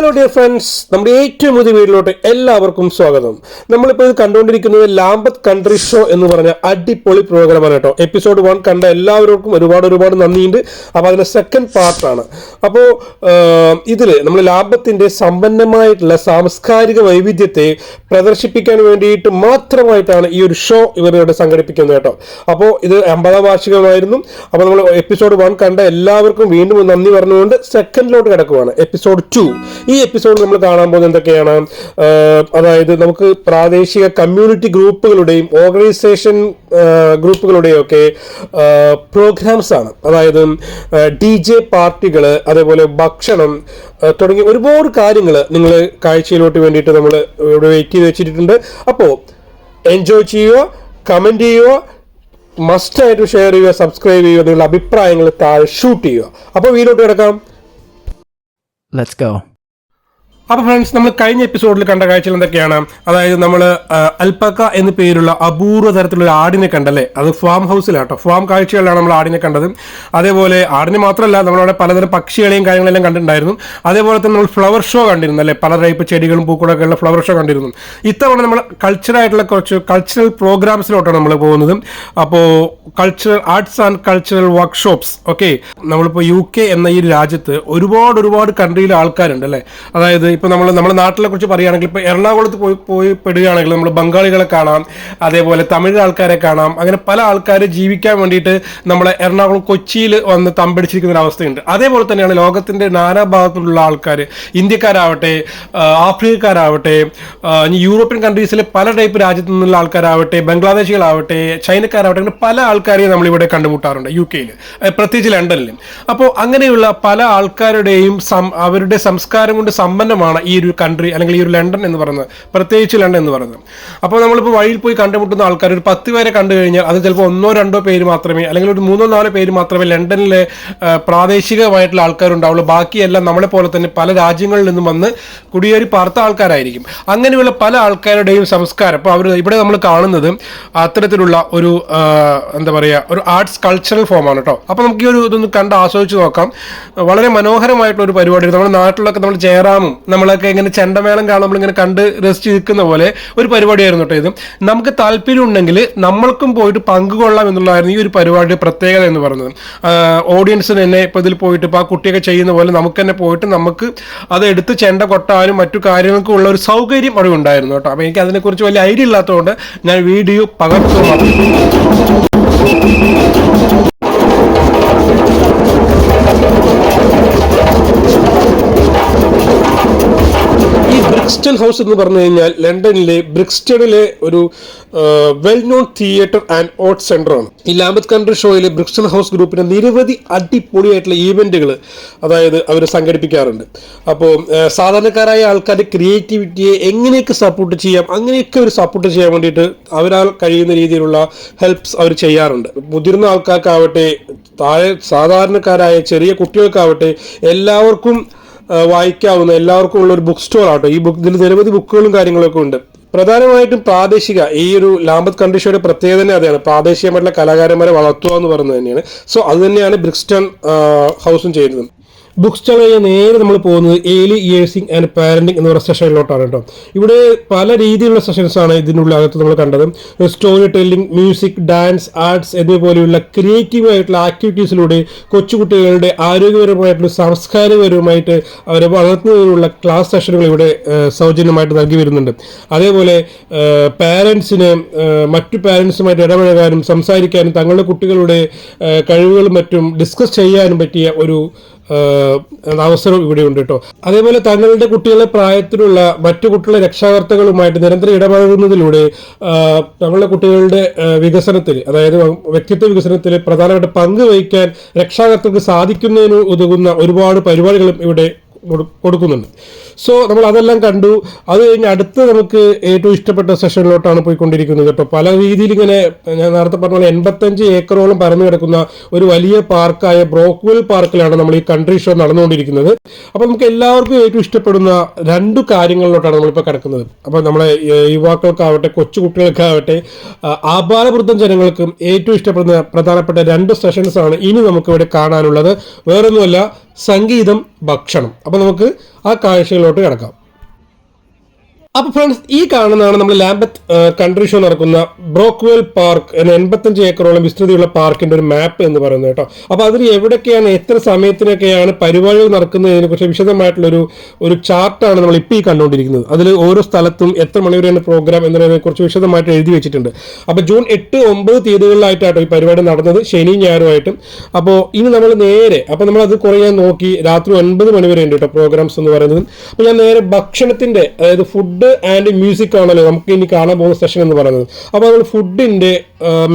Hello dear friends നമ്മുടെ ഏറ്റവും പുതിയ വീട്ടിലോട്ട് എല്ലാവർക്കും സ്വാഗതം. നമ്മളിപ്പോൾ ഇത് കണ്ടുകൊണ്ടിരിക്കുന്നത് ലാംബത്ത് കൺട്രി ഷോ എന്ന് പറഞ്ഞ അടിപൊളി പ്രോഗ്രാമാണ് കേട്ടോ. എപ്പിസോഡ് വൺ കണ്ട എല്ലാവർക്കും ഒരുപാട് ഒരുപാട് നന്ദിയുണ്ട്. അപ്പോൾ അതിന്റെ സെക്കൻഡ് പാർട്ടാണ് അപ്പോൾ ഇതിൽ നമ്മൾ ലാംബത്തിന്റെ സമ്പന്നമായിട്ടുള്ള സാംസ്കാരിക വൈവിധ്യത്തെ പ്രദർശിപ്പിക്കാൻ വേണ്ടിയിട്ട് മാത്രമായിട്ടാണ് ഈ ഒരു ഷോ ഇവരിവിടെ സംഘടിപ്പിക്കുന്നത് കേട്ടോ. അപ്പോൾ ഇത് അമ്പതാം വാർഷികമായിരുന്നു. അപ്പോൾ നമ്മൾ എപ്പിസോഡ് വൺ കണ്ട എല്ലാവർക്കും വീണ്ടും നന്ദി പറഞ്ഞുകൊണ്ട് സെക്കൻഡിലോട്ട് കിടക്കുവാണ്. എപ്പിസോഡ് ടു ഈ എപ്പിസോഡ് നമ്മൾ കാണാൻ പോകുന്നത് എന്തൊക്കെയാണ്? അതായത് നമുക്ക് പ്രാദേശിക കമ്മ്യൂണിറ്റി ഗ്രൂപ്പുകളുടെയും ഓർഗനൈസേഷൻ ഗ്രൂപ്പുകളുടെയും ഒക്കെ പ്രോഗ്രാംസ് ആണ്. അതായത് ഡി ജെ പാർട്ടികൾ അതേപോലെ ഭക്ഷണം തുടങ്ങിയ ഒരുപാട് കാര്യങ്ങൾ നിങ്ങൾ കാഴ്ചയിലോട്ട് വേണ്ടിയിട്ട് നമ്മൾ ഇവിടെ വെയിറ്റ് ചെയ്ത് വെച്ചിട്ടുണ്ട്. അപ്പോൾ എൻജോയ് ചെയ്യുക കമന്റ് ചെയ്യുക മസ്റ്റായിട്ട് ഷെയർ ചെയ്യുക സബ്സ്ക്രൈബ് ചെയ്യുക നിങ്ങളുടെ അഭിപ്രായങ്ങൾ താഴെ ഷൂട്ട് ചെയ്യുക. അപ്പോൾ വീഡിയോ കിടക്കാം. Let's go. അപ്പോൾ ഫ്രണ്ട്സ് നമ്മൾ കഴിഞ്ഞ എപ്പിസോഡിൽ കണ്ട കാഴ്ചകൾ എന്തൊക്കെയാണ്? അതായത് നമ്മൾ അൽപ്പക്ക എന്ന പേരുള്ള അപൂർവ തരത്തിലുള്ള ആടിനെ കണ്ടല്ലേ? അത് ഫാം ഹൗസിലാട്ടോ ഫാം കാഴ്ചകളിലാണ് നമ്മൾ ആടിനെ കണ്ടത്. അതേപോലെ ആടിനെ മാത്രമല്ല നമ്മളവിടെ പലതരം പക്ഷികളെയും കാര്യങ്ങളെല്ലാം കണ്ടിട്ടുണ്ടായിരുന്നു. അതേപോലെ തന്നെ നമ്മൾ ഫ്ലവർ ഷോ കണ്ടിരുന്നു അല്ലേ? പല ടൈപ്പ് ചെടികളും പൂക്കളൊക്കെ ഉള്ള ഫ്ലവർ ഷോ കണ്ടിരുന്നു. ഇത്തവണ നമ്മൾ കൾച്ചറായിട്ടുള്ള കുറച്ച് കൾച്ചറൽ പ്രോഗ്രാംസിലോട്ടാണ് നമ്മൾ പോകുന്നത്. അപ്പോൾ cultural arts and cultural workshops okay നമ്മളിപ്പോൾ യു കെ എന്ന ഈ രാജ്യത്ത് ഒരുപാട് ഒരുപാട് കൺട്രിയിലെ ആൾക്കാരുണ്ട് അല്ലേ? അതായത് ഇപ്പോൾ നമ്മൾ നമ്മുടെ നാട്ടിലെ കുറിച്ച് പറയുകയാണെങ്കിൽ ഇപ്പോൾ എറണാകുളത്ത് പോയി പോയി പെടുകയാണെങ്കിൽ നമ്മൾ ബംഗാളികളെ കാണാം അതേപോലെ തമിഴ് ആൾക്കാരെ കാണാം അങ്ങനെ പല ആൾക്കാർ ജീവിക്കാൻ വേണ്ടിയിട്ട് നമ്മളെ എറണാകുളം കൊച്ചിയിൽ വന്ന് തമ്പടിച്ചിരിക്കുന്ന ഒരു അവസ്ഥയുണ്ട്. അതേപോലെ തന്നെയാണ് ലോകത്തിന്റെ നാനാഭാഗത്തുള്ള ആൾക്കാർ ഇന്ത്യക്കാരാവട്ടെ ആഫ്രിക്കക്കാരാവട്ടെ യൂറോപ്യൻ കൺട്രീസിലെ പല ടൈപ്പ് രാജ്യത്തു നിന്നുള്ള ആൾക്കാരാവട്ടെ ബംഗ്ലാദേശികളാവട്ടെ ചൈനക്കാരാവട്ടെ അങ്ങനെ പല ആൾക്കാരെയും നമ്മളിവിടെ കണ്ടുമുട്ടാറുണ്ട് യു കെയിൽ പ്രത്യേകിച്ച് ലണ്ടനിൽ അപ്പോൾ അങ്ങനെയുള്ള പല ആൾക്കാരുടെയും അവരുടെ സംസ്കാരം കൊണ്ട് സമ്പന്നമാണ് ഈ ഒരു കൺട്രി അല്ലെങ്കിൽ ഈ ഒരു ലണ്ടൻ എന്ന് പറയുന്നത്. പ്രത്യേകിച്ച് ലണ്ടൻ എന്ന് പറയുന്നത്. അപ്പോൾ നമ്മളിപ്പോൾ വഴിയിൽ പോയി കണ്ടുമുട്ടുന്ന ആൾക്കാർ ഒരു പത്ത് പേരെ കണ്ടു കഴിഞ്ഞാൽ അത് ചിലപ്പോൾ ഒന്നോ രണ്ടോ പേര് മാത്രമേ അല്ലെങ്കിൽ ഒരു മൂന്നോ നാലോ പേര് മാത്രമേ ലണ്ടനിലെ പ്രാദേശികമായിട്ടുള്ള ആൾക്കാരുണ്ടാവുള്ളൂ. ബാക്കിയെല്ലാം നമ്മളെ പോലെ തന്നെ പല രാജ്യങ്ങളിൽ നിന്നും വന്ന് കുടിയേറി പാർത്ത ആൾക്കാരായിരിക്കും. അങ്ങനെയുള്ള പല ആൾക്കാരുടെയും സംസ്കാരം. അപ്പോൾ അവർ ഇവിടെ നമ്മൾ കാണുന്നത് അത്തരത്തിലുള്ള ഒരു എന്താ പറയുക ഒരു ആർട്സ് കൾച്ചറൽ ഫോമാണ് കേട്ടോ. അപ്പോൾ നമുക്ക് ഈ ഒരു ഇതൊന്ന് കണ്ട് ആസ്വദിച്ച് നോക്കാം. വളരെ മനോഹരമായിട്ടുള്ള ഒരു പരിപാടി നമ്മുടെ നാട്ടിലൊക്കെ നമ്മൾ ജയറാമും നമ്മളൊക്കെ ഇങ്ങനെ ചെണ്ടമേളം കാണുമ്പോൾ ഇങ്ങനെ കണ്ട് രസിച്ച് നിൽക്കുന്ന പോലെ ഒരു പരിപാടിയായിരുന്നു കേട്ടോ ഇത്. നമുക്ക് താല്പര്യം ഉണ്ടെങ്കിൽ നമ്മൾക്കും പോയിട്ട് പങ്കുകൊള്ളാം എന്നുള്ളതായിരുന്നു ഈ ഒരു പരിപാടിയുടെ പ്രത്യേകത എന്ന് പറയുന്നത്. ഓഡിയൻസിന് തന്നെ ഇപ്പോൾ ഇതിൽ പോയിട്ട് ഇപ്പോൾ ആ കുട്ടിയൊക്കെ ചെയ്യുന്ന പോലെ നമുക്ക് തന്നെ പോയിട്ട് നമുക്ക് അത് എടുത്ത് ചെണ്ട കൊട്ടാനും മറ്റു കാര്യങ്ങൾക്കും ഉള്ള ഒരു സൗകര്യം അവിടെ ഉണ്ടായിരുന്നു കേട്ടോ അപ്പോൾ എനിക്ക് അതിനെക്കുറിച്ച് വലിയ ഐഡിയ ഇല്ലാത്തതുകൊണ്ട് ഞാൻ വീഡിയോ പകർത്തു ബ്രിക്സ്റ്റൺ ഹൗസ് എന്ന് പറഞ്ഞു കഴിഞ്ഞാൽ ലണ്ടനിലെ ബ്രിക്സ്റ്റണിലെ ഒരു well known theatre and art centre ആണ്. ഈ ലാബത്ത് കൺട്രി ഷോയിലെ ബ്രിക്സ്റ്റൺ ഹൗസ് ഗ്രൂപ്പിന്റെ നിരവധി അടിപൊളിയായിട്ടുള്ള ഈവെന്റുകൾ അതായത് അവർ സംഘടിപ്പിക്കാറുണ്ട്. അപ്പോൾ സാധാരണക്കാരായ ആൾക്കാരുടെ ക്രിയേറ്റിവിറ്റിയെ എങ്ങനെയൊക്കെ സപ്പോർട്ട് ചെയ്യാം അങ്ങനെയൊക്കെ അവർ സപ്പോർട്ട് ചെയ്യാൻ വേണ്ടിയിട്ട് അവരാൽ കഴിയുന്ന രീതിയിലുള്ള ഹെൽപ്സ് അവർ ചെയ്യാറുണ്ട്. മുതിർന്ന ആൾക്കാർക്കാവട്ടെ താഴെ സാധാരണക്കാരായ ചെറിയ കുട്ടികൾക്കാവട്ടെ എല്ലാവർക്കും വായിക്കാവുന്ന എല്ലാവർക്കും ഉള്ള ഒരു ബുക്ക് സ്റ്റോർ ആട്ടോ. ഈ ബുക്ക് ഇതിൽ നിരവധി ബുക്കുകളും കാര്യങ്ങളൊക്കെ ഉണ്ട്. പ്രധാനമായിട്ടും പ്രാദേശിക ഈ ഒരു ലാംബത്ത് കൺട്രി ഷോയുടെ പ്രത്യേകത തന്നെ അതാണ്. പ്രാദേശികമായിട്ടുള്ള കലാകാരന്മാരെ വളർത്തുക എന്ന് പറയുന്നത് തന്നെയാണ്. സോ അത് തന്നെയാണ് ബ്രിക്സ്റ്റൺ ഹൗസും ചെയ്യുന്നത്. ബുക്ക് സ്റ്റാൾ കഴിഞ്ഞാൽ നേരെ നമ്മൾ പോകുന്നത് ഏലി ഇയേഴ്സിംഗ് ആൻഡ് പാരന്റിങ് എന്ന് പറയുന്ന സെഷനിലോട്ടാണ് കേട്ടോ. ഇവിടെ പല രീതിയിലുള്ള സെഷൻസ് ആണ് ഇതിനുള്ള അകത്ത് നമ്മൾ കണ്ടത്. Story telling music dance arts എന്നിവ ക്രിയേറ്റീവ് ആയിട്ടുള്ള ആക്ടിവിറ്റീസിലൂടെ കൊച്ചുകുട്ടികളുടെ ആരോഗ്യപരമായിട്ടുള്ള സാംസ്കാരികപരമായിട്ട് അവരെ വളർത്തുന്നതിനുള്ള ക്ലാസ് സെഷനുകൾ ഇവിടെ സൗജന്യമായിട്ട് നൽകി വരുന്നുണ്ട്. അതേപോലെ പാരൻസിന് മറ്റു പാരൻസുമായിട്ട് ഇടപഴകാനും സംസാരിക്കാനും തങ്ങളുടെ കുട്ടികളുടെ കഴിവുകളും മറ്റും ഡിസ്കസ് ചെയ്യാനും പറ്റിയ ഒരു അവസരം ഇവിടെ ഉണ്ട് കേട്ടോ അതേപോലെ തങ്ങളുടെ കുട്ടികളെ പ്രായത്തിലുള്ള മറ്റു കുട്ടികളെ രക്ഷാകർത്തകളുമായിട്ട് നിരന്തരം ഇടപഴകുന്നതിലൂടെ തങ്ങളുടെ കുട്ടികളുടെ വികസനത്തിൽ അതായത് വ്യക്തിത്വ വികസനത്തിൽ പ്രധാനമായിട്ട് പങ്ക് വഹിക്കാൻ രക്ഷാകർത്തർക്ക് സാധിക്കുന്നതിന് ഒരുപാട് പരിപാടികളും ഇവിടെ കൊടുക്കുന്നുണ്ട്. സോ നമ്മൾ അതെല്ലാം കണ്ടു. അത് കഴിഞ്ഞ് അടുത്ത് നമുക്ക് ഏറ്റവും ഇഷ്ടപ്പെട്ട സെഷനിലോട്ടാണ് പോയിക്കൊണ്ടിരിക്കുന്നത് കേട്ടോ. പല രീതിയിൽ ഇങ്ങനെ ഞാൻ നേരത്തെ പറഞ്ഞ പോലെ എൺപത്തഞ്ച് ഏക്കറോളം പരന്നു കിടക്കുന്ന ഒരു വലിയ പാർക്കായ ബ്രോക്ക്വെൽ പാർക്കിലാണ് നമ്മൾ ഈ കൺട്രി ഷോ നടന്നുകൊണ്ടിരിക്കുന്നത്. അപ്പോൾ നമുക്ക് എല്ലാവർക്കും ഏറ്റവും ഇഷ്ടപ്പെടുന്ന രണ്ട് കാര്യങ്ങളിലോട്ടാണ് നമ്മളിപ്പോൾ കിടക്കുന്നത്. അപ്പോൾ നമ്മളെ യുവാക്കൾക്കാവട്ടെ കൊച്ചുകുട്ടികൾക്കാവട്ടെ ആപാരവൃദ്ധം ജനങ്ങൾക്കും ഏറ്റവും ഇഷ്ടപ്പെടുന്ന പ്രധാനപ്പെട്ട രണ്ട് സെഷൻസ് ആണ് ഇനി നമുക്ക് ഇവിടെ കാണാനുള്ളത്. വേറൊന്നുമല്ല സംഗീതം ഭക്ഷണം. അപ്പോൾ നമുക്ക് ആ കാഴ്ചകളിലോട്ട് കിടക്കാം. അപ്പൊ ഫ്രണ്ട്സ് ഈ കാണുന്നതാണ് നമ്മൾ ലാംബത്ത് കൺട്രി ഷോ നടക്കുന്ന ബ്രോക്ക്വെൽ പാർക്ക് എൺപത്തഞ്ച് ഏക്കറോളം വിസ്തൃതിയുള്ള പാർക്കിന്റെ ഒരു മാപ്പ് എന്ന് പറയുന്നത് കേട്ടോ. അപ്പൊ അതിൽ എവിടെയൊക്കെയാണ് എത്ര സമയത്തിനൊക്കെയാണ് പരിപാടികൾ നടക്കുന്നതിനെ കുറിച്ച് വിശദമായിട്ടുള്ള ഒരു ഒരു ചാർട്ടാണ് നമ്മൾ ഇപ്പോൾ ഈ കണ്ടുകൊണ്ടിരിക്കുന്നത് അതിൽ ഓരോ സ്ഥലത്തും എത്ര മണിവരെയാണ് പ്രോഗ്രാം എന്നതിനെ കുറിച്ച് വിശദമായിട്ട് എഴുതി വെച്ചിട്ടുണ്ട്. അപ്പൊ ജൂൺ എട്ട് ഒമ്പത് തീയതികളിലായിട്ടാണ് ഈ പരിപാടി നടന്നത് ശനി ഞായറുമായിട്ടും. അപ്പോൾ ഇനി നമ്മൾ നേരെ അപ്പൊ നമ്മൾ അത് കുറേ നോക്കി രാത്രി ഒൻപത് മണി ഉണ്ട് കേട്ടോ പ്രോഗ്രാംസ് എന്ന് പറയുന്നത്. അപ്പൊ ഞാൻ നേരെ ഭക്ഷണത്തിന്റെ അതായത് ഫുഡ് ആൻഡ് മ്യൂസിക് ആണല്ലോ നമുക്ക് ഇനി കാണാൻ പോകുന്ന സെഷൻ എന്ന് പറയുന്നത്. അപ്പോൾ നമ്മൾ ഫുഡിന്റെ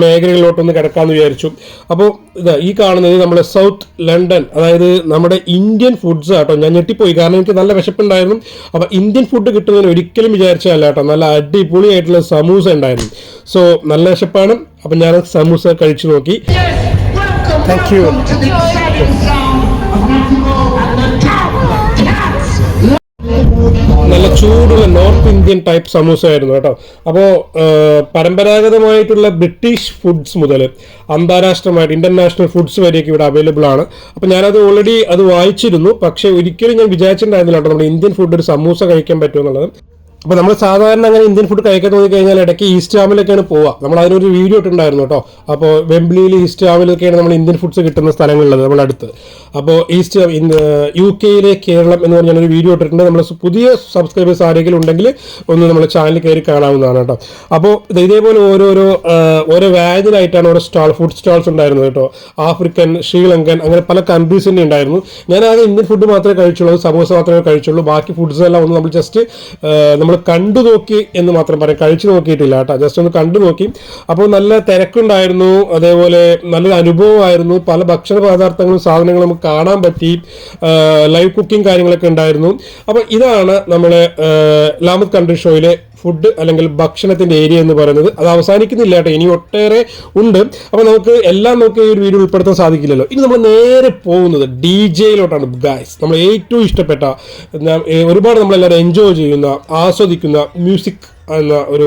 മേഖലകളിലോട്ടൊന്ന് കിടക്കാമെന്ന് വിചാരിച്ചു. അപ്പോൾ ഇതാ ഈ കാണുന്നത് നമ്മുടെ സൗത്ത് ലണ്ടൻ അതായത് നമ്മുടെ ഇന്ത്യൻ ഫുഡ്സ് ആട്ടോ. ഞാൻ ഞെട്ടിപ്പോയി കാരണം എനിക്ക് നല്ല വിശപ്പുണ്ടായിരുന്നു. അപ്പോൾ ഇന്ത്യൻ ഫുഡ് കിട്ടുന്നതിന് ഒരിക്കലും വിചാരിച്ചതല്ല കേട്ടോ. നല്ല അടിപൊളിയായിട്ടുള്ള സമൂസ ഉണ്ടായിരുന്നു. സോ നല്ല വിശപ്പാണ്. അപ്പം ഞാൻ സമൂസ കഴിച്ചു നോക്കി. Thank you. ചൂടുള്ള നോർത്ത് ഇന്ത്യൻ ടൈപ്പ് സമൂസ ആയിരുന്നു കേട്ടോ അപ്പോൾ പരമ്പരാഗതമായിട്ടുള്ള ബ്രിട്ടീഷ് ഫുഡ്സ് മുതൽ അന്താരാഷ്ട്രമായിട്ട് ഇന്റർനാഷണൽ ഫുഡ്സ് വരെയൊക്കെ ഇവിടെ അവൈലബിൾ ആണ്. അപ്പോൾ ഞാനത് ഓൾറെഡി അത് വായിച്ചിരുന്നു. പക്ഷേ ഒരിക്കലും ഞാൻ വിചാരിച്ചിട്ടുണ്ടായിരുന്നില്ല കേട്ടോ നമ്മുടെ ഇന്ത്യൻ ഫുഡ് ഒരു സമൂസ കഴിക്കാൻ പറ്റുമെന്നുള്ളത്. അപ്പോൾ നമ്മൾ സാധാരണ അങ്ങനെ ഇന്ത്യൻ ഫുഡ് കഴിക്കാൻ തോന്നി കഴിഞ്ഞാൽ ഇടയ്ക്ക് ഈസ്റ്റ് ഹാമിലൊക്കെയാണ് പോവുക നമ്മൾ അതിനൊരു വീഡിയോ ഇട്ടുണ്ടായിരുന്നു കേട്ടോ. അപ്പോൾ വെംബ്ലിയിൽ ഈസ്റ്റ് ഹാമിലൊക്കെയാണ് നമ്മൾ ഇന്ത്യൻ ഫുഡ്സ് കിട്ടുന്ന സ്ഥലങ്ങളുള്ളത് നമ്മുടെ അടുത്ത്. അപ്പോൾ ഈസ്റ്റ് യു കെയിലെ കേരളം എന്ന് പറഞ്ഞ ഒരു വീഡിയോ ഇട്ടിട്ടുണ്ട്. നമ്മൾ പുതിയ സബ്സ്ക്രൈബേഴ്സ് ആരെങ്കിലും ഉണ്ടെങ്കിൽ ഒന്ന് നമ്മുടെ ചാനൽ കയറി കാണാവുന്നതാണ് കേട്ടോ. അപ്പോൾ ഇത് ഇതേപോലെ ഓരോരോ ഓരോ വാജിലായിട്ടാണ് ഓരോ സ്റ്റാൾ ഫുഡ് സ്റ്റാൾസ് ഉണ്ടായിരുന്നത് കേട്ടോ. ആഫ്രിക്കൻ ശ്രീലങ്കൻ അങ്ങനെ പല കൺട്രീസിന്റെ ഉണ്ടായിരുന്നു. ഞാൻ ആകെ ഇന്ത്യൻ ഫുഡ് മാത്രമേ കഴിച്ചുള്ളൂ സമോസ മാത്രമേ കഴിച്ചുള്ളൂ. ബാക്കി ഫുഡ്സ് എല്ലാം ഒന്ന് നമ്മൾ ജസ്റ്റ് നമ്മൾ കണ്ടു നോക്കി എന്ന് മാത്രം പറയാം. കഴിച്ചു നോക്കിയിട്ടില്ല കേട്ടോ. ജസ്റ്റ് ഒന്ന് കണ്ടു നോക്കി. അപ്പോൾ നല്ല തിരക്കുണ്ടായിരുന്നു. അതേപോലെ നല്ലൊരു അനുഭവമായിരുന്നു. പല ഭക്ഷണ പദാർത്ഥങ്ങളും സാധനങ്ങളും നമുക്ക് കാണാൻ പറ്റി. ലൈവ് കുക്കിംഗ് കാര്യങ്ങളൊക്കെ ഉണ്ടായിരുന്നു. അപ്പോൾ ഇതാണ് നമ്മളെ ലാമത് കൺട്രി ഷോയിലെ ഫുഡ് അല്ലെങ്കിൽ ഭക്ഷണത്തിന്റെ ഏരിയ എന്ന് പറയുന്നത്. അത് അവസാനിക്കുന്നില്ല കേട്ടോ. ഇനി ഒട്ടേറെ ഉണ്ട്. അപ്പോൾ നമുക്ക് എല്ലാം നമുക്ക് ഈ ഒരു വീഡിയോ ഉൾപ്പെടുത്താൻ സാധിക്കില്ലല്ലോ. ഇനി നമ്മൾ നേരെ പോകുന്നത് ഡി ജെയിലോട്ടാണ് ഗായ്സ് നമ്മൾ ഏറ്റവും ഇഷ്ടപ്പെട്ട ഒരുപാട് നമ്മളെല്ലാവരും എൻജോയ് ചെയ്യുന്ന ആസ്വദിക്കുന്ന മ്യൂസിക് എന്ന ഒരു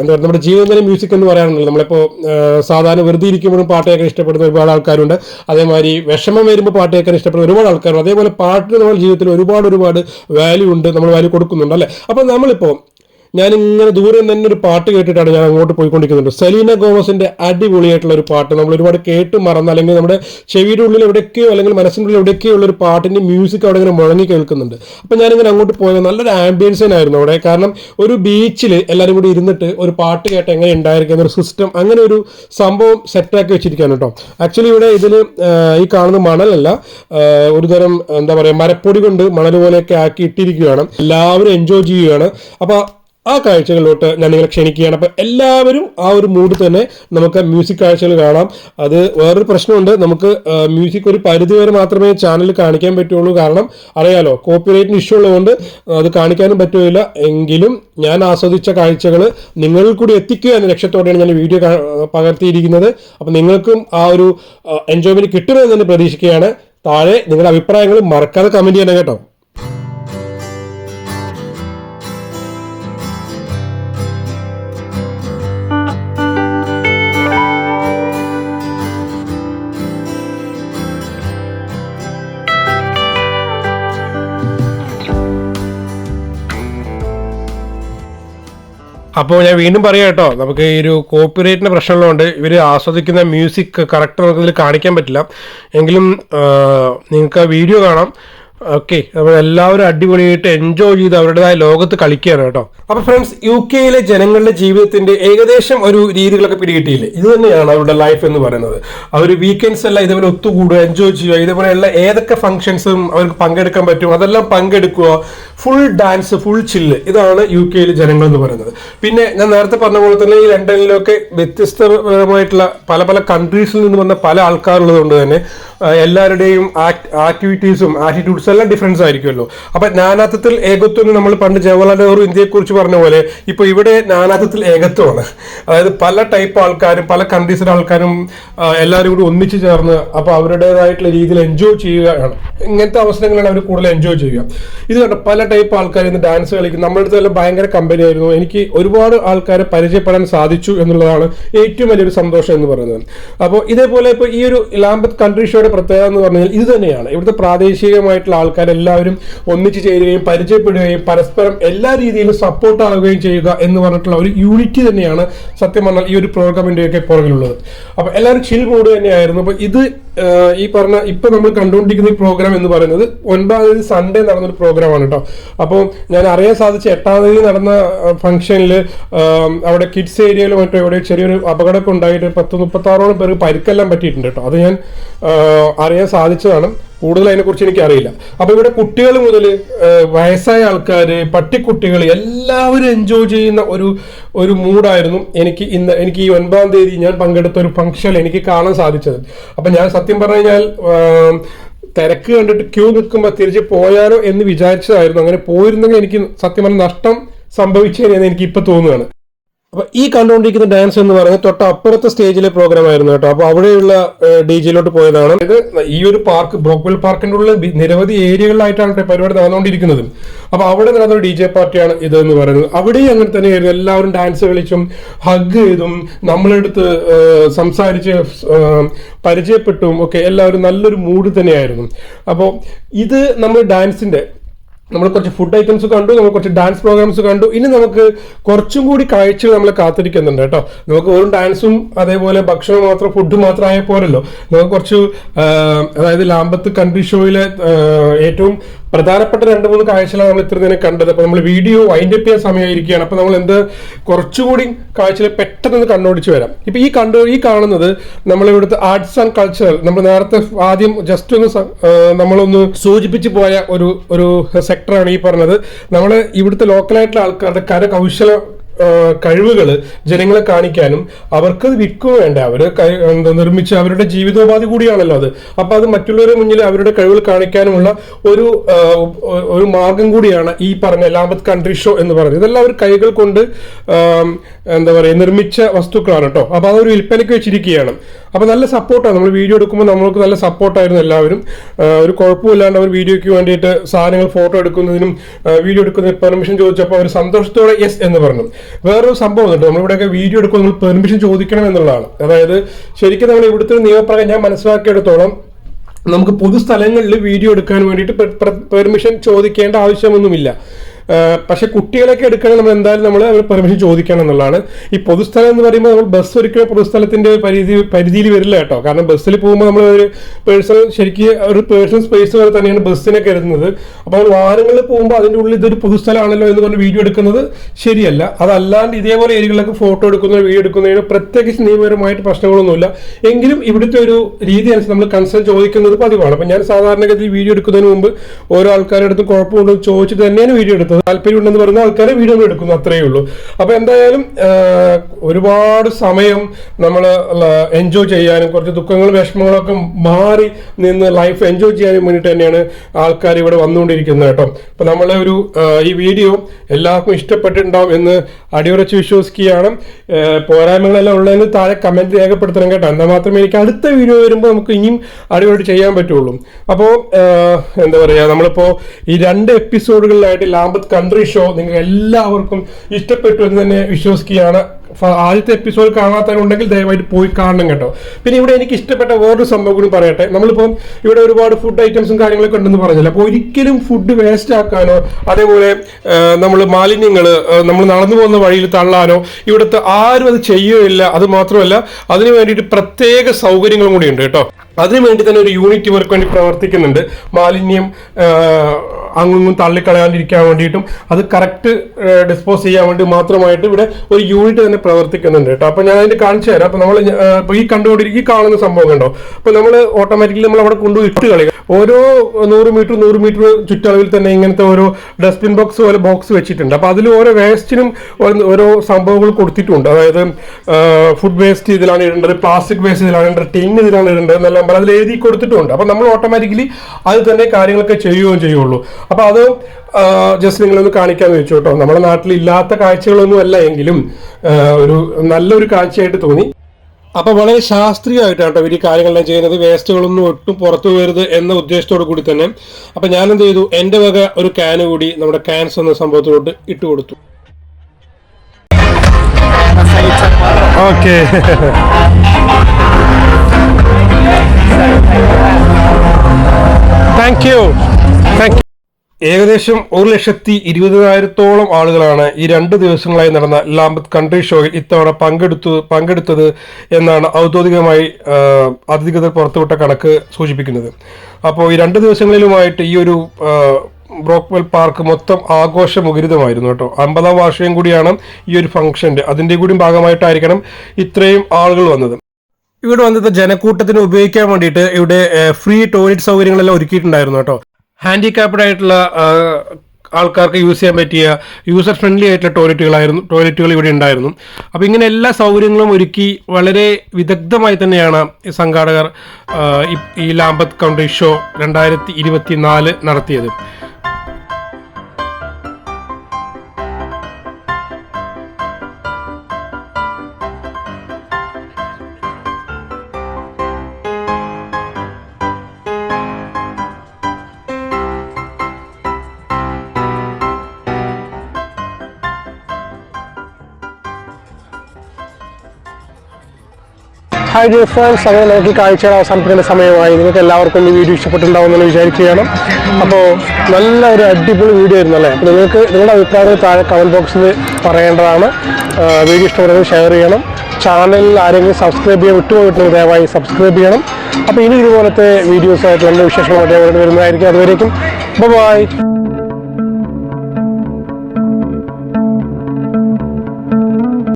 എന്താ പറയുക നമ്മുടെ ജീവിതത്തിലെ മ്യൂസിക് എന്ന് പറയാറുണ്ടല്ലോ. നമ്മളിപ്പോൾ സാധാരണ വെറുതെ ഇരിക്കുമ്പോഴും പാട്ട് കേൾക്കാൻ ഇഷ്ടപ്പെടുന്ന ഒരുപാട് ആൾക്കാരുണ്ട്. അതേമാതിരി വിഷമം വരുമ്പോൾ പാട്ട് കേൾക്കാൻ ഇഷ്ടപ്പെടുന്ന ഒരുപാട് ആൾക്കാരുണ്ട്. അതേപോലെ പാട്ടിന് നമ്മുടെ ജീവിതത്തിൽ ഒരുപാട് ഒരുപാട് വാല്യൂ ഉണ്ട് നമ്മൾ വാല്യൂ കൊടുക്കുന്നുണ്ട് അല്ലേ? അപ്പോൾ നമ്മളിപ്പോൾ ഞാൻ ഇങ്ങനെ ദൂരെ തന്നെ ഒരു പാട്ട് കേട്ടിട്ടാണ് ഞാൻ അങ്ങോട്ട് പോയിക്കൊണ്ടിരിക്കുന്നത്. സെലീന ഗോമസിന്റെ അടിപൊളിയായിട്ടുള്ള ഒരു പാട്ട്. നമ്മൾ ഒരുപാട് കേട്ട് മറന്ന അല്ലെങ്കിൽ നമ്മുടെ ചെവിയുടെ ഉള്ളിൽ എവിടെയൊക്കെയോ അല്ലെങ്കിൽ മനസ്സിന്റെ ഉള്ളിൽ എവിടെയൊക്കെയോ ഉള്ള ഒരു പാട്ടിന്റെ മ്യൂസിക് അവിടെ ഇങ്ങനെ മുഴങ്ങി കേൾക്കുന്നുണ്ട്. അപ്പം ഞാനിങ്ങനെ അങ്ങോട്ട് പോയത് നല്ലൊരു ആംബിയൻസിനായിരുന്നു അവിടെ. കാരണം ഒരു ബീച്ചിൽ എല്ലാവരും കൂടി ഇരുന്നിട്ട് ഒരു പാട്ട് കേട്ട് എങ്ങനെ ഉണ്ടായിരിക്കുന്ന ഒരു സിസ്റ്റം അങ്ങനെ ഒരു സംഭവം സെറ്റാക്കി വെച്ചിരിക്കുകയാണ് കേട്ടോ. ആക്ച്വലി ഇവിടെ ഇതിൽ ഈ കാണുന്ന മണലല്ല ഒരുതരം ഒരു തരം എന്താ പറയുക മരപ്പൊടി കൊണ്ട് മണൽ പോലെയൊക്കെ ആക്കി ഇട്ടിരിക്കുകയാണ്. എല്ലാവരും എൻജോയ് ചെയ്യുകയാണ്. അപ്പോൾ ആ കാഴ്ചകളിലോട്ട് ഞാൻ നിങ്ങളെ ക്ഷണിക്കുകയാണ്. അപ്പോൾ എല്ലാവരും ആ ഒരു മൂഡ് തന്നെ നമുക്ക് മ്യൂസിക് കാഴ്ചകൾ കാണാം. അത് വേറൊരു പ്രശ്നമുണ്ട്. നമുക്ക് മ്യൂസിക് ഒരു പരിധി വരെ മാത്രമേ ചാനലിൽ കാണിക്കാൻ പറ്റുള്ളൂ. കാരണം അറിയാലോ കോപ്പിറൈറ്റിന് ഇഷ്യൂ ഉള്ളതുകൊണ്ട് അത് കാണിക്കാനും പറ്റുകയില്ല. എങ്കിലും ഞാൻ ആസ്വദിച്ച കാഴ്ചകൾ നിങ്ങളിൽ കൂടി എത്തിക്കുക എന്ന ലക്ഷ്യത്തോടെയാണ് ഞാൻ വീഡിയോ പകർത്തിയിരിക്കുന്നത്. അപ്പോൾ നിങ്ങൾക്കും ആ ഒരു എൻജോയ്മെന്റ് കിട്ടുമെന്ന് തന്നെ പ്രതീക്ഷിക്കുകയാണ്. താഴെ നിങ്ങളുടെ അഭിപ്രായങ്ങൾ മറക്കാതെ കമന്റ് ചെയ്യണം കേട്ടോ. അപ്പോൾ ഞാൻ വീണ്ടും പറയാം കേട്ടോ. നമുക്ക് ഈ ഒരു കോപ്പിറൈറ്റിന്റെ പ്രശ്നമുള്ളതുകൊണ്ട് ഇവർ ആസ്വദിക്കുന്ന മ്യൂസിക് കറക്റ്റ് നമുക്ക് ഇതിൽ കാണിക്കാൻ പറ്റില്ല. എങ്കിലും നിങ്ങൾക്ക് വീഡിയോ കാണാം. ഓക്കെ നമ്മൾ എല്ലാവരും അടിപൊളിയായിട്ട് എൻജോയ് ചെയ്ത് അവരുടേതായ ലോകത്ത് കളിക്കുകയാണ് കേട്ടോ. അപ്പോൾ ഫ്രണ്ട്സ് യു കെയിലെ ജനങ്ങളുടെ ജീവിതത്തിന്റെ ഏകദേശം ഒരു രീതികളൊക്കെ പിടികിട്ടിയില്ലേ? ഇത് തന്നെയാണ് അവരുടെ ലൈഫ് എന്ന് പറയുന്നത്. അവർ വീക്കെൻഡ്സ് എല്ലാം ഇതേപോലെ ഒത്തുകൂടുക എൻജോയ് ചെയ്യുക ഇതേപോലെയുള്ള ഏതൊക്കെ ഫംഗ്ഷൻസും അവർക്ക് പങ്കെടുക്കാൻ പറ്റും അതെല്ലാം പങ്കെടുക്കുക ഫുൾ ഡാൻസ് ഫുൾ ചില്ല് ഇതാണ് യു കെയിൽ ജനങ്ങൾ എന്ന് പറയുന്നത്. പിന്നെ ഞാൻ നേരത്തെ പറഞ്ഞ പോലെ തന്നെ ഈ ലണ്ടനിലൊക്കെ വ്യത്യസ്തപരമായിട്ടുള്ള പല പല കൺട്രീസിൽ നിന്ന് വന്ന പല ആൾക്കാരുള്ളത് കൊണ്ട് തന്നെ എല്ലാവരുടെയും ആക്ടിവിറ്റീസും ആറ്റിറ്റ്യൂഡ്സും എല്ലാം ഡിഫറൻസ് ആയിരിക്കുമല്ലോ. അപ്പൊ നാനാത്വത്തിൽ ഏകത്വം നമ്മൾ പണ്ട് ജവഹർലാൽ നെഹ്റു ഇന്ത്യയെക്കുറിച്ച് പറഞ്ഞ പോലെ ഇപ്പൊ ഇവിടെ നാനാത്വത്തിൽ ഏകത്വമാണ്. അതായത് പല ടൈപ്പ് ആൾക്കാരും പല കൺട്രീസിലെ ആൾക്കാരും എല്ലാവരും കൂടി ഒന്നിച്ചു ചേർന്ന് അപ്പൊ അവരുടേതായിട്ടുള്ള രീതിയിൽ എൻജോയ് ചെയ്യുകയാണ്. ഇങ്ങനത്തെ അവസരങ്ങളാണ് അവർ കൂടുതൽ എൻജോയ് ചെയ്യുക. ഇത് കണ്ട പല ടൈപ്പ് ആൾക്കാർ ഇന്ന് ഡാൻസ് കളിക്കും നമ്മുടെ അടുത്ത് എല്ലാം ഭയങ്കര കമ്പനി ആയിരുന്നു. എനിക്ക് ഒരുപാട് ആൾക്കാരെ പരിചയപ്പെടാൻ സാധിച്ചു എന്നുള്ളതാണ് ഏറ്റവും വലിയൊരു സന്തോഷം എന്ന് പറയുന്നത്. അപ്പോൾ ഇതേപോലെ ഇപ്പോൾ ഈ ഒരു ലാംബത്ത് കൺട്രി ഷോയുടെ പ്രത്യേകത എന്ന് പറഞ്ഞാൽ ഇത് തന്നെയാണ്. ഇവിടുത്തെ പ്രാദേശികമായിട്ടുള്ള ആൾക്കാരെല്ലാവരും ഒന്നിച്ചു ചേരുകയും പരിചയപ്പെടുകയും പരസ്പരം എല്ലാ രീതിയിലും സപ്പോർട്ട് ആവുകയും ചെയ്യുക എന്ന് പറഞ്ഞിട്ടുള്ള ഒരു യൂണിറ്റി തന്നെയാണ് സത്യം പറഞ്ഞാൽ ഈ ഒരു പ്രോഗ്രാമിന്റെയൊക്കെ പുറകിലുള്ളത്. അപ്പോൾ എല്ലാവരും ചിൽ മൂഡ് തന്നെയായിരുന്നു. അപ്പോൾ ഇത് ഈ പറഞ്ഞ ഇപ്പൊ നമ്മൾ കണ്ടുകൊണ്ടിരിക്കുന്ന ഈ പ്രോഗ്രാം എന്ന് പറയുന്നത് ഒൻപതാം തീയതി സൺഡേ നടന്ന നടന്നൊരു പ്രോഗ്രാമാണ് കേട്ടോ അപ്പോൾ ഞാൻ അറിയാൻ സാധിച്ച എട്ടാം തീയതി നടന്ന ഫംഗ്ഷനിൽ അവിടെ കിഡ്സ് ഏരിയയിലും മറ്റോ ഇവിടെ ചെറിയൊരു അപകടമൊക്കെ ഉണ്ടായിട്ട് പത്ത് മുപ്പത്താറോളം പേർക്ക് പരിക്കെല്ലാം പറ്റിയിട്ടുണ്ട് കേട്ടോ അത് ഞാൻ അറിയാൻ സാധിച്ചതാണ്. കൂടുതൽ അതിനെക്കുറിച്ച് എനിക്ക് അറിയില്ല അപ്പൊ ഇവിടെ കുട്ടികൾ മുതൽ വയസ്സായ ആൾക്കാർ പട്ടിക്കുട്ടികൾ എല്ലാവരും എൻജോയ് ചെയ്യുന്ന ഒരു ഒരു മൂഡായിരുന്നു എനിക്ക് ഇന്ന് എനിക്ക് ഈ ഒൻപതാം തീയതി ഞാൻ പങ്കെടുത്ത ഒരു ഫംഗ്ഷൻ എനിക്ക് കാണാൻ സാധിച്ചത്. അപ്പൊ ഞാൻ സത്യം പറഞ്ഞു കഴിഞ്ഞാൽ തിരക്ക് കണ്ടിട്ട് ക്യൂ നിൽക്കുമ്പോൾ തിരിച്ച് പോയാലോ എന്ന് വിചാരിച്ചതായിരുന്നു. അങ്ങനെ പോയിരുന്നെങ്കിൽ എനിക്ക് സത്യം പറഞ്ഞ നഷ്ടം സംഭവിച്ചതിനെന്ന് എനിക്ക് ഇപ്പൊ തോന്നുകയാണ്. അപ്പൊ ഈ കണ്ടുകൊണ്ടിരിക്കുന്ന ഡാൻസ് എന്ന് പറയുന്നത് തൊട്ട് അപ്പുറത്തെ സ്റ്റേജിലെ പ്രോഗ്രാം ആയിരുന്നു കേട്ടോ. അപ്പൊ അവിടെയുള്ള ഡി ജിയിലോട്ട് പോയതാണ്. ഇത് ഈ ഒരു പാർക്ക് ബ്രോക്വൽ പാർക്കിന്റെ ഉള്ളിൽ നിരവധി ഏരിയകളിലായിട്ടാണ് പരിപാടി നടന്നുകൊണ്ടിരിക്കുന്നത്. അപ്പൊ അവിടെ നടന്ന ഡി ജെ പാർട്ടിയാണ് ഇത് എന്ന് പറയുന്നത്. അവിടെയും അങ്ങനെ തന്നെയായിരുന്നു. എല്ലാവരും ഡാൻസ് കളിച്ചും ഹഗ് ചെയ്തും നമ്മളെടുത്ത് സംസാരിച്ച് പരിചയപ്പെട്ടും ഒക്കെ എല്ലാവരും നല്ലൊരു മൂഡ് തന്നെയായിരുന്നു. അപ്പോൾ ഇത് നമ്മൾ ഡാൻസിന്റെ നമ്മൾ കുറച്ച് ഫുഡ് ഐറ്റംസ് കണ്ടു നമ്മൾ കുറച്ച് ഡാൻസ് പ്രോഗ്രാംസ് കണ്ടു. ഇനി നമുക്ക് കുറച്ചും കൂടി കാഴ്ചകൾ നമ്മൾ കാത്തിരിക്കുന്നുണ്ട് കേട്ടോ. നമുക്ക് വെറും ഡാൻസും അതേപോലെ ഭക്ഷണം മാത്രം ഫുഡ് മാത്രം ആയ പോലല്ലോ നമുക്ക് കുറച്ച് അതായത് ലാമ്പത്ത് കൺട്രി ഷോയിലെ ഏറ്റവും പ്രധാനപ്പെട്ട രണ്ട് മൂന്ന് കാഴ്ചകളാണ് നമ്മൾ ഇത്ര നേരം കണ്ടത്. അപ്പൊ നമ്മൾ വീഡിയോ വൈൻഡ് അപ്പ് ചെയ്യാൻ സമയമായിരിക്കുകയാണ്. അപ്പൊ നമ്മൾ എന്ത് കുറച്ചുകൂടി കാഴ്ചകൾ പെട്ടെന്ന് കണ്ണോടിച്ച് വരാം. ഇപ്പൊ ഈ കണ്ടു ഈ കാണുന്നത് നമ്മൾ ഇവിടുത്തെ ആർട്സ് ആൻഡ് കൾച്ചറൽ നമ്മൾ നേരത്തെ ആദ്യം ജസ്റ്റ് ഒന്ന് നമ്മളൊന്ന് സൂചിപ്പിച്ചു പോയ ഒരു ഒരു സെക്ടറാണ് ഈ പറഞ്ഞത്. നമ്മൾ ഇവിടുത്തെ ലോക്കലായിട്ടുള്ള ആൾക്കാരുടെ കരകൗശല കഴിവുകൾ ജനങ്ങളെ കാണിക്കാനും അവർക്ക് വിൽക്കുക വേണ്ട? അവർ കൈ- എന്താ നിർമ്മിച്ച് അവരുടെ ജീവിതോപാധി കൂടിയാണല്ലോ അത്. അപ്പൊ അത് മറ്റുള്ളവരുടെ മുന്നിൽ അവരുടെ കഴിവുകൾ കാണിക്കാനുമുള്ള ഒരു ഒരു മാർഗം കൂടിയാണ് ഈ പറഞ്ഞ ലാബത്ത് കൺട്രി ഷോ എന്ന് പറയുന്നത്. ഇതെല്ലാം അവർ കൈകൾ കൊണ്ട് എന്താ പറയുക നിർമ്മിച്ച വസ്തുക്കളാണ് കേട്ടോ. അപ്പൊ അതൊരു വിൽപ്പനയ്ക്ക് വെച്ചിരിക്കുകയാണ്. അപ്പൊ നല്ല സപ്പോർട്ടാണ്. നമ്മൾ വീഡിയോ എടുക്കുമ്പോൾ നമ്മൾക്ക് നല്ല സപ്പോർട്ടായിരുന്നു എല്ലാവരും. ഒരു കുഴപ്പമില്ലാണ്ട് അവർ വീഡിയോയ്ക്ക് വേണ്ടിയിട്ട് സാധനങ്ങൾ ഫോട്ടോ എടുക്കുന്നതിനും വീഡിയോ എടുക്കുന്നതിന് പെർമിഷൻ ചോദിച്ചപ്പോൾ അവർ സന്തോഷത്തോടെ യെസ് എന്ന് പറഞ്ഞു. വേറൊരു സംഭവം ഉണ്ട്. നമ്മളിവിടെയൊക്കെ വീഡിയോ എടുക്കുമ്പോൾ നിങ്ങൾ പെർമിഷൻ ചോദിക്കണം എന്നുള്ളതാണ്. അതായത് ശരിക്കും നമ്മൾ ഇവിടുത്തെ നിയമപ്രകാരം ഞാൻ മനസ്സിലാക്കിയെടുത്തോളം നമുക്ക് പൊതുസ്ഥലങ്ങളിൽ വീഡിയോ എടുക്കാൻ വേണ്ടിയിട്ട് പെർമിഷൻ ചോദിക്കേണ്ട ആവശ്യമൊന്നുമില്ല. പക്ഷെ കുട്ടികളൊക്കെ എടുക്കണമെങ്കിൽ നമ്മൾ എന്തായാലും നമ്മൾ അവർ പെർമിഷൻ ചോദിക്കണം എന്നുള്ളതാണ്. ഈ പൊതുസ്ഥലം എന്ന് പറയുമ്പോൾ നമ്മൾ ബസ് ഒരിക്കലും പൊതുസ്ഥലത്തിന്റെ പരിധി പരിധിയിൽ വരില്ല കേട്ടോ. കാരണം ബസ്സിൽ പോകുമ്പോൾ നമ്മൾ ഒരു പേഴ്സണൽ ശരിക്കും ഒരു പേഴ്സണൽ സ്പേസ് പോലെ തന്നെയാണ് ബസ്സിനെ കരുതുന്നത്. അപ്പോൾ നമ്മൾ വാഹനങ്ങളിൽ പോകുമ്പോൾ അതിന്റെ ഉള്ളിൽ ഇതൊരു പൊതുസ്ഥലമാണല്ലോ എന്ന് പറഞ്ഞ് വീഡിയോ എടുക്കുന്നത് ശരിയല്ല. അതല്ലാണ്ട് ഇതേപോലെ ഏരിയകളിലൊക്കെ ഫോട്ടോ എടുക്കുന്ന വീഡിയോ എടുക്കുന്നതിന് പ്രത്യേകിച്ച് നിയമപരമായിട്ട് പ്രശ്നങ്ങളൊന്നുമില്ല. എങ്കിലും ഇവിടുത്തെ ഒരു രീതി അനുസരിച്ച് നമ്മൾ കൺസേൺ ചോദിക്കുന്നത് പതിവാണ്. അപ്പം ഞാൻ സാധാരണഗതിയിൽ വീഡിയോ എടുക്കുന്നതിന് മുമ്പ് ഓരോ ആൾക്കാരുടെ അടുത്ത് കുഴപ്പമുണ്ടോ ചോദിച്ചിട്ട് തന്നെയാണ് വീഡിയോ എടുത്തത് താല്പര്യം ഉണ്ടെന്ന് പറയുന്ന ആൾക്കാരെ വീഡിയോ എടുക്കുന്നു അത്രയേ ഉള്ളൂ. അപ്പൊ എന്തായാലും ഒരുപാട് സമയം നമ്മൾ എൻജോയ് ചെയ്യാനും കുറച്ച് ദുഃഖങ്ങളും വിഷമങ്ങളൊക്കെ മാറി നിന്ന് ലൈഫ് എൻജോയ് ചെയ്യാനും വേണ്ടിയിട്ട് തന്നെയാണ് ആൾക്കാർ ഇവിടെ വന്നുകൊണ്ടിരിക്കുന്നത് കേട്ടോ. അപ്പൊ നമ്മളെ ഒരു ഈ വീഡിയോ എല്ലാവർക്കും ഇഷ്ടപ്പെട്ടിട്ടുണ്ടാവും എന്ന് അടിയുറച്ച് വിശ്വസിക്കുകയാണ്. പോരായ്മകളെല്ലാം ഉള്ളതിന് താഴെ കമന്റ് രേഖപ്പെടുത്തണം കേട്ടോ. എന്നാൽ മാത്രമേ എനിക്ക് അടുത്ത വീഡിയോ വരുമ്പോൾ നമുക്ക് ഇനിയും അടിപൊളി ചെയ്യാൻ പറ്റുള്ളൂ. അപ്പോൾ എന്താ പറയുക നമ്മളിപ്പോൾ ഈ രണ്ട് എപ്പിസോഡുകളിലായിട്ട് ലാമ്പത്ത് കൺട്രി ഷോ നിങ്ങൾ എല്ലാവർക്കും ഇഷ്ടപ്പെട്ടു എന്ന് തന്നെ വിശ്വസിക്കുകയാണ്. ആദ്യത്തെ എപ്പിസോഡ് കാണാത്തവരുണ്ടെങ്കിൽ ദയവായിട്ട് പോയി കാണണം കേട്ടോ. പിന്നെ ഇവിടെ എനിക്ക് ഇഷ്ടപ്പെട്ട വേറൊരു സംഭവം കൂടി പറയട്ടെ. നമ്മളിപ്പം ഇവിടെ ഒരുപാട് ഫുഡ് ഐറ്റംസും കാര്യങ്ങളൊക്കെ ഉണ്ടെന്ന് പറഞ്ഞില്ല. അപ്പോൾ ഒരിക്കലും ഫുഡ് വേസ്റ്റ് ആക്കാനോ അതേപോലെ നമ്മൾ മാലിന്യങ്ങൾ നമ്മൾ നടന്നു പോകുന്ന വഴിയിൽ തള്ളാനോ ഇവിടുത്തെ ആരും അത് ചെയ്യുകയില്ല. അത് മാത്രമല്ല അതിനു വേണ്ടിയിട്ട് പ്രത്യേക സൗകര്യങ്ങളും കൂടി ഉണ്ട് കേട്ടോ. അതിനുവേണ്ടി തന്നെ ഒരു യൂണിറ്റ് ഇവർക്ക് വേണ്ടി പ്രവർത്തിക്കുന്നുണ്ട്. മാലിന്യം അങ്ങും തള്ളിക്കളയാണ്ടിരിക്കാൻ വേണ്ടിയിട്ടും അത് കറക്റ്റ് ഡിസ്പോസ് ചെയ്യാൻ വേണ്ടി മാത്രമായിട്ട് ഇവിടെ ഒരു യൂണിറ്റ് തന്നെ പ്രവർത്തിക്കുന്നുണ്ട് കേട്ടോ. അപ്പൊ ഞാൻ അതിന്റെ കാണിച്ചു തരാം. അപ്പൊ നമ്മൾ ഈ കണ്ടുകൊണ്ടിരിക്കും കാണുന്ന സംഭവം കണ്ടോ? അപ്പൊ നമ്മൾ ഓട്ടോമാറ്റിക്കലി നമ്മൾ അവിടെ കൊണ്ടുപോയി ഇട്ട് കളയുക ഓരോ നൂറ് മീറ്റർ നൂറ് മീറ്റർ ചുറ്റളവിൽ തന്നെ ഇങ്ങനത്തെ ഓരോ ഡസ്റ്റ്ബിൻ ബോക്സ് പോലെ ബോക്സ് വെച്ചിട്ടുണ്ട്. അപ്പൊ അതിൽ ഓരോ വേസ്റ്റിനും ഓരോ സംഭവങ്ങൾ കൊടുത്തിട്ടുണ്ട്. അതായത് ഫുഡ് വേസ്റ്റ് ഇതിലാണ് ഇടേണ്ടത് പ്ലാസ്റ്റിക് വേസ്റ്റ് ഇതിലാണ് ഇടേണ്ടത് ടിൻ ഇതിലാണ് ഇടേണ്ടത് എന്നെല്ലാം പറഞ്ഞാൽ അതിൽ എഴുതി കൊടുത്തിട്ടുണ്ട്. അപ്പൊ നമ്മൾ ഓട്ടോമാറ്റിക്കലി അത് തന്നെ കാര്യങ്ങളൊക്കെ ചെയ്യുകയും ചെയ്യുള്ളൂ. അപ്പൊ അത് ജസ്റ്റ് നിങ്ങളൊന്ന് കാണിക്കാന്ന് വെച്ചു കേട്ടോ. നമ്മുടെ നാട്ടിൽ ഇല്ലാത്ത കാഴ്ചകളൊന്നും അല്ല എങ്കിലും ഒരു നല്ലൊരു കാഴ്ചയായിട്ട് തോന്നി. അപ്പോൾ വളരെ ശാസ്ത്രീയമായിട്ടാണ് ഇവർ ഈ കാര്യങ്ങളെല്ലാം ചെയ്യുന്നത്. വേസ്റ്റുകളൊന്നും ഒട്ടും പുറത്തു വരരുത് എന്ന ഉദ്ദേശത്തോടു കൂടി തന്നെ. അപ്പോൾ ഞാനെന്ത് ചെയ്തു? എന്റെ വക ഒരു ക്യാന് കൂടി നമ്മുടെ ക്യാൻസ് എന്ന സംഭവത്തിലോട്ട് ഇട്ട് കൊടുത്തു. താങ്ക് യു ഏകദേശം ഒരു ലക്ഷത്തി ഇരുപതിനായിരത്തോളം ആളുകളാണ് ഈ രണ്ട് ദിവസങ്ങളായി നടന്ന ലാംബത്ത് കൺട്രി ഷോയിൽ ഇത്തവണ പങ്കെടുത്തു പങ്കെടുത്തത് എന്നാണ് ഔദ്യോഗികമായി അധികൃതർ പുറത്തുവിട്ട കണക്ക് സൂചിപ്പിക്കുന്നത്. അപ്പോൾ ഈ രണ്ട് ദിവസങ്ങളിലുമായിട്ട് ഈ ഒരു ബ്രോക്ക്വെൽ പാർക്ക് മൊത്തം ആഘോഷമുഖരിതമായിരുന്നു കേട്ടോ. അമ്പതാം വാർഷികം കൂടിയാണ് ഈ ഒരു ഫംഗ്ഷന്റെ അതിന്റെ കൂടി ഭാഗമായിട്ടായിരിക്കണം ഇത്രയും ആളുകൾ വന്നത്. ഇവിടെ വന്നത് ജനക്കൂട്ടത്തിന് ഉപയോഗിക്കാൻ വേണ്ടിയിട്ട് ഇവിടെ ഫ്രീ ടോയ്ലറ്റ് സൗകര്യങ്ങളെല്ലാം ഒരുക്കിയിട്ടുണ്ടായിരുന്നു കേട്ടോ. ഹാൻഡിക്യാപ്ഡ് ആയിട്ടുള്ള ആൾക്കാർക്ക് യൂസ് ചെയ്യാൻ പറ്റിയ യൂസർ ഫ്രണ്ട്ലി ആയിട്ടുള്ള ടോയ്ലറ്റുകളായിരുന്നു ടോയ്ലറ്റുകൾ ഇവിടെ ഉണ്ടായിരുന്നു. അപ്പോൾ ഇങ്ങനെ എല്ലാ സൗകര്യങ്ങളും ഒരുക്കി വളരെ വിദഗ്ധമായി തന്നെയാണ് ഈ സംഘാടകർ ഈ- ലാംബത്ത് കൗണ്ടറി ഷോ രണ്ടായിരത്തി നടത്തിയത്. ഹായ് ഡിയർ ഫ്രണ്ട്സ് അങ്ങനെ നമുക്ക് കാഴ്ചകൾ അവസാനിപ്പിക്കേണ്ട സമയമായി നിങ്ങൾക്ക് എല്ലാവർക്കും ഈ വീഡിയോ ഇഷ്ടപ്പെട്ടുണ്ടാവുമെന്ന് വിചാരിക്കുകയാണ്. അപ്പോൾ നല്ല ഒരു അടിപൊളി വീഡിയോ ആയിരുന്നു അല്ലേ? അപ്പോൾ നിങ്ങൾക്ക് നിങ്ങളുടെ അഭിപ്രായങ്ങൾ താഴെ കമന്റ് ബോക്സിൽ പറയേണ്ടതാണ്. വീഡിയോ ഇഷ്ടപ്പെടുന്നത് ഷെയർ ചെയ്യണം. ചാനലിൽ ആരെങ്കിലും സബ്സ്ക്രൈബ് ചെയ്യാൻ വിട്ടുപോയിട്ടുണ്ടെങ്കിൽ ദയവായി സബ്സ്ക്രൈബ് ചെയ്യണം. അപ്പോൾ ഇനി ഇതുപോലത്തെ വീഡിയോസായിട്ട് നല്ല വിശേഷമായിട്ട് വരുന്നതായിരിക്കും. അതുവരേക്കും ബൈ